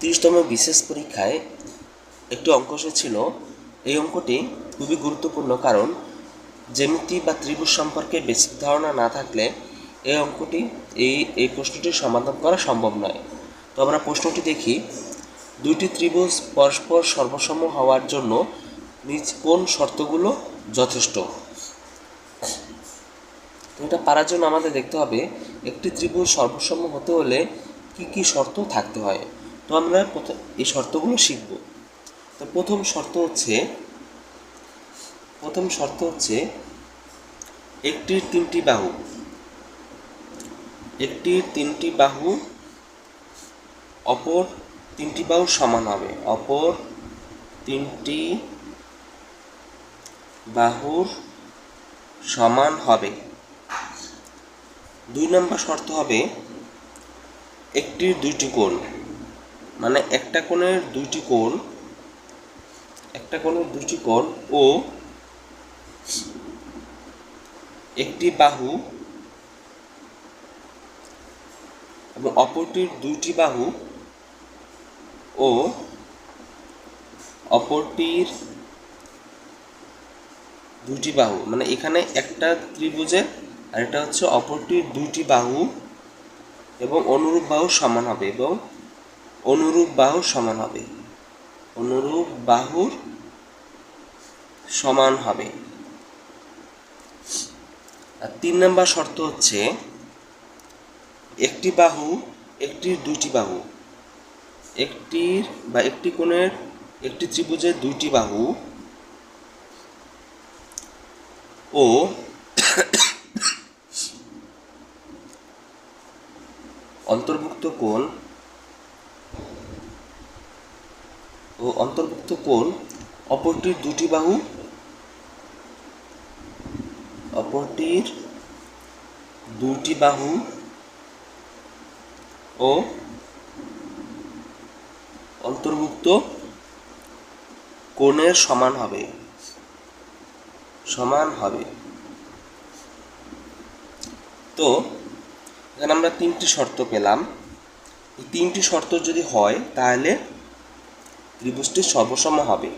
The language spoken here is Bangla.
তিরিশতম বিশেষ পরীক্ষায় একটি অঙ্ক এসেছিল এই অঙ্কটি খুবই গুরুত্বপূর্ণ কারণ জ্যামিতি বা ত্রিভুজ সম্পর্কে বেসিক ধারণা না থাকলে এই অঙ্কটি এই এই প্রশ্নটির সমাধান করা সম্ভব নয়। তো আমরা প্রশ্নটি দেখি, দুইটি ত্রিভুজ পরস্পর সর্বসম হওয়ার জন্য নিজ কোন শর্তগুলো যথেষ্ট? এটা পারার জন্য আমাদের দেখতে হবে, একটি ত্রিভুজ সর্বসম হতে হলে কি কি শর্ত থাকতে হয়? তো আমরা এই শর্তগুলো শিখব। তো প্রথম শর্ত হচ্ছে, প্রথম শর্ত হচ্ছে একটির তিনটি বাহু। একটির তিনটি বাহু, অপর তিনটি বাহু সমান হবে। অপর তিনটি বাহুর সমান হবে। দুই নম্বর শর্ত হবে, একটির দুইটি কোণ। মানে একটা কোণের দুইটি কোণ, একটা কোণের দুইটি কোণ ও একটি বাহু এবং অপরটির দুইটি বাহু ও অপরটির দুইটি বাহু। মানে এখানে একটা ত্রিভুজে আর এটা হচ্ছে অপরটির দুইটি বাহু এবং অনুরূপ বাহু সমান হবে এবং অনুরূপ বাহু সমান হবে। অনুরূপ বাহুর সমান হবে। আর তিন নম্বর শর্ত হচ্ছে, একটি বাহু একটির দুইটি বাহু। একটির বা একটি কোণের একটি ত্রিভুজের দুইটি বাহু ও অন্তর্ভুক্ত কোণ ও অন্তর্ভুক্ত কোণ অপরটির দুটি বাহু, অপরটির দুটি বাহু ও অন্তর্ভুক্ত কোণের সমান হবে সমান হবে। তো, এখানে আমরা তিনটি শর্ত পেলাম। এই তিনটি শর্ত যদি হয়, তাহলে ত্রিভুজটি সর্বসম হবে।